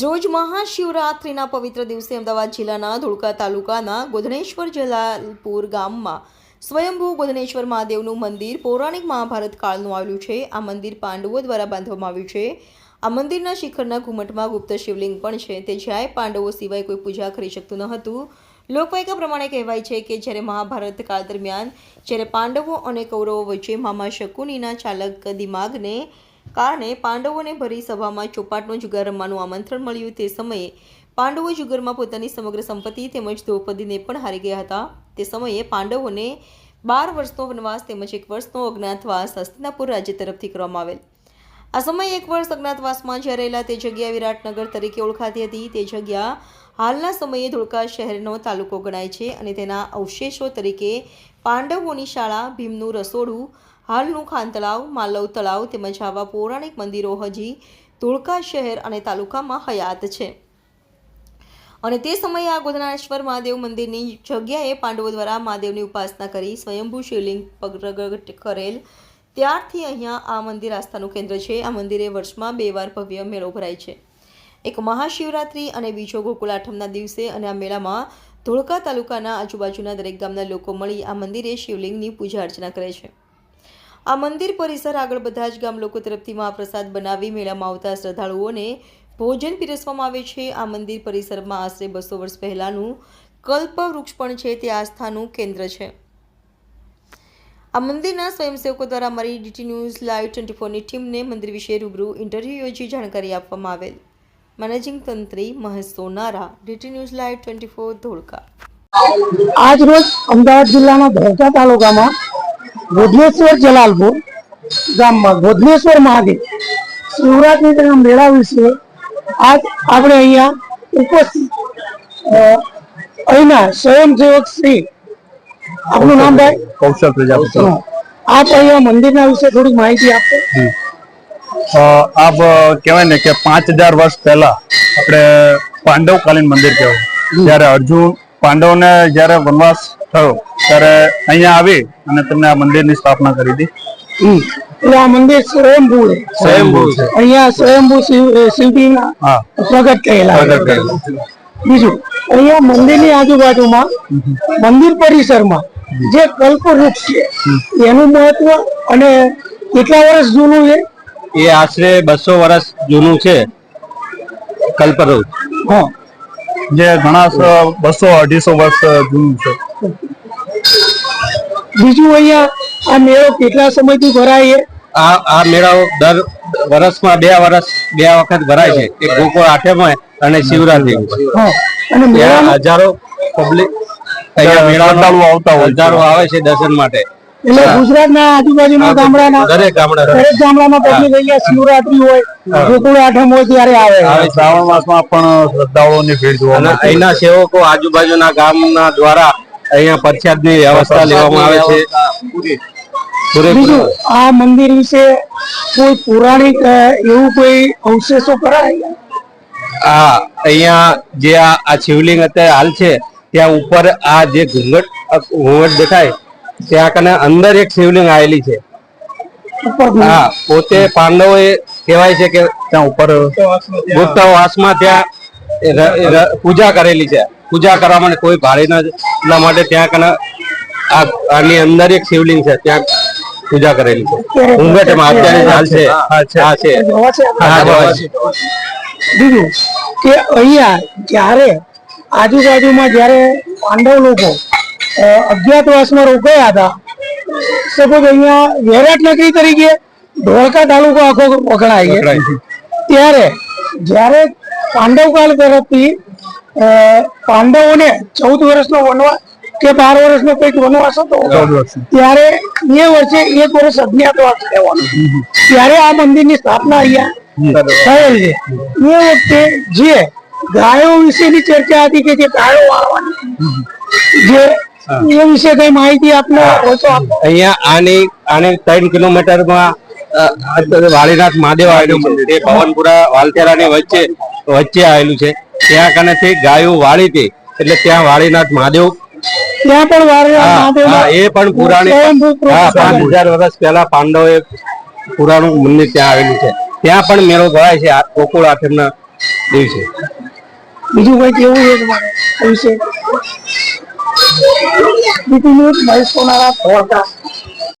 રોજ મહાશિવરાત્રિના પવિત્ર દિવસે અમદાવાદ જિલ્લાના ધોળકા તાલુકાના ગોધનેશ્વર જલાલપુર ગામમાં સ્વયંભૂ ગોધનેશ્વર મહાદેવનું મંદિર પૌરાણિક મહાભારત કાળનું આવેલું છે. આ મંદિર પાંડવો દ્વારા બાંધવામાં આવ્યું છે. આ મંદિરના શિખરના ઘુમટમાં ગુપ્ત શિવલિંગ પણ છે. તે જ્યાંય પાંડવો સિવાય કોઈ પૂજા કરી શકતું ન હતું. લોકવાયકા પ્રમાણે કહેવાય છે કે જ્યારે મહાભારત કાળ દરમિયાન જ્યારે પાંડવો અને કૌરવો વચ્ચે મામા શકુનીના ચાલક દિમાગને કારણે પાંડવોને ભરી સભામાં ચોપાટનો જુગાર રમવાનું આમંત્રણ મળ્યું તે સમયે પાંડવો જુગારમાં પોતાની સમગ્ર સંપત્તિ તેમજ દ્રૌપદીને પણ હારી ગયા હતા. તે સમયે પાંડવોને બાર વર્ષનો વનવાસ તેમજ એક વર્ષનો અજ્ઞાતવાસ હસ્તિનાપુર રાજ્ય તરફથી કરવામાં આવેલ. આ સમયે એક વર્ષ અજ્ઞાતવાસમાં જ્યાં રહેલા તે જગ્યા વિરાટનગર તરીકે ઓળખાતી હતી. તે જગ્યા હાલના સમયે ધોળકા શહેરનો તાલુકો ગણાય છે અને તેના અવશેષો તરીકે પાંડવોની શાળા, ભીમનું રસોડું હાલનું ખાન તળાવ માલવ તળાવ તેમજ આવા પૌરાણિક મંદિરો હજી ધોળકા શહેર અને તાલુકામાં હયાત છે. અને તે સમયે આ ગોધનાશ્વર મહાદેવ મંદિરની જગ્યાએ પાંડવો દ્વારા મહાદેવની ઉપાસના કરી સ્વયંભૂ શિવલિંગ પ્રગટ કરેલ. ત્યારથી અહીંયા આ મંદિર આસ્થાનું કેન્દ્ર છે. આ મંદિરે વર્ષમાં બે વાર ભવ્ય મેળો ભરાય છે. એક મહાશિવરાત્રિ અને બીજો ગોકુળ આઠમના દિવસે અને આ મેળામાં ધોળકા તાલુકાના આજુબાજુના દરેક ગામના લોકો મળી આ મંદિરે શિવલિંગની પૂજા અર્ચના કરે છે. આ મંદિર પરિસર આગળ બધા જ ગામ લોકો તરફથી મહાપ્રસાદ બનાવી મેળામાં આવતા શ્રદ્ધાળુઓને ભોજન પીરસવામાં આવે છે. આ મંદિર પરિસરમાં આશરે બસો વર્ષ પહેલાંનું કલ્પ વૃક્ષ પણ છે. તે આસ્થાનું કેન્દ્ર છે. આ મંદિરના સ્વયંસેવકો દ્વારા અમારી ડીટી ન્યૂઝ લાઈવ ટ્વેન્ટી ફોરની ટીમને મંદિર વિશે રૂબરૂ ઇન્ટરવ્યૂ યોજી જાણકારી આપવામાં આવેલ. Managing તંત્રી Mahesh Sonara, DT news live twenty four Dholka. આજ રોજ અમદાવાદ જિલ્લાના ધોળકા તાલુકામાં ગોધનેશ્વર જલાલપુર ગામમાં. ગોધનેશ્વર મહાદેવ. શિવરાત્રિના મેળા વિશે આજ આપણે અહીંયા ઉપસ્થિત અહીંના સ્વયંસેવક શ્રી આપનું નામ ભાઈ? કૌશલ પ્રજાપતિ. આપ અહીંયા મંદિરના વિશે થોડીક માહિતી આપશો આપ કહેવાય ને કે પાંચ હજાર વર્ષ પહેલા આપણે પાંડવકાલીન મંદિર કહેવાય. જ્યારે અર્જુન પાંડવને જ્યારે વનવાસ થયો. ત્યારે અહીંયા આવી અને તમને આ મંદિરની સ્થાપના કરી હતી આ મંદિર સ્વયંભૂ સ્વયંભૂ છે. અહીંયા સ્વયંભૂ શિવજીના પ્રગટ કહેલા પ્રગટ કરેલું. બીજું અહીંયા મંદિરની આજુબાજુમાં મંદિર પરિસરમાં જે કલ્પવૃક્ષ છે એનું મહત્વ અને કેટલા વર્ષ જૂનું છે? એ આશરે બસો વર્ષ જૂનું છે. કલ્પવૃક્ષ. હા. જે ઘણા બસો અઢીસો વર્ષ જૂનું છે. બીજું અહીંયા આ મેળો કેટલા સમયથી ભરાય છે? આ આ મેળાઓ દર વર્ષમાં બે વર્ષ બે વખત ભરાય છે. એક ગોકુળ આઠમે અને શિવરાત્રી. અને હજારો પબ્લિક શ્રદ્ધાળુઓ આવતા હોય હજારો આવે છે દર્શન માટે. એટલે ગુજરાતના આજુબાજુના ગામડાના દરેક ગામડા દરેક ગામડામાં પબ્લિક અહીંયા શિવરાત્રી હોય ગોકુળ આઠમ હોય ત્યારે આવે. શ્રાવણ માસમાં પણ શ્રદ્ધાળુઓની ભીડ જોવા અને અહીંના સેવકો આજુબાજુના ગામના દ્વારા અહીંયા પ્રસાદની વ્યવસ્થા લેવામાં આવે છે. બીજું આ મંદિર વિશે કોઈ પૌરાણિક એવું કોઈ અવશેષો કરાય? આ અહીંયા જે આ શિવલિંગ અત્યારે હાલ છે ત્યાં ઉપર આ જે ઘૂંઘટ ઘૂંઘટ દેખાય ત્યાં કને અંદર એક શિવલિંગ આવેલી છે. હા પોતે પાંડવો એ કહેવાય છે કે ત્યાં ઉપર ગુપ્તવાસમાં ત્યાં. પૂજા કરેલી છે. પૂજા કરવા માટે કોઈ ભારે ન એટલા માટે ત્યાં કને આની અંદર એક શિવલિંગ છે ત્યાં પૂજા કરેલી છે. ઘૂંઘટમાં અત્યારે હાલ છે. હા હા. બીજું કે અહીંયા જ્યારે આજુબાજુમાં જ્યારે પાંડવ લોકો અજ્ઞાતવાસમાં રોકાયા હતા સપોઝ અહીંયા વૈરાટનગરી તરીકે ધોળકા તાલુકો આખો વખણાય છે. ત્યારે જ્યારે પાંડવકાળ તરફથી અ, પાંડવોને ચૌદ વર્ષનો વનવાસ કે બાર વર્ષનો કંઈક વનવાસ હતો? ત્યારે બે વર્ષે એક વર્ષ અજ્ઞાતવાસ રહેવાનો. ત્યારે આ મંદિરની સ્થાપના અહીંયા થયેલ છે. એ વખતે જે ગાયો વિશેની ચર્ચા હતી કે જે ગાયો વાળવાની જે એ વિશે કઈ માહિતી આપને ઓછો અહીંયા આની આને ત્રણ કિલોમીટરમાં વાળીનાથ મહાદેવ આવેલું છે. તે પવનપુરા વાલતેરાની વચ્ચે વચ્ચે આવેલું છે. ત્યાં કનેથી ગાયો વાળી હતી. એટલે ત્યાં વાળીનાથ મહાદેવ. ત્યાં પણ એ પણ પુરાણી. પાંચ હજાર વર્ષ પહેલા પાંડવોએ પુરાણું મંદિર ત્યાં આવેલું છે. ત્યાં પણ મેળો ભરાય છે ગોકુળ આઠમના દિવસે. બીજું કઈ કેવું છે તમારે વિશે બીજું મહેશ સોનારા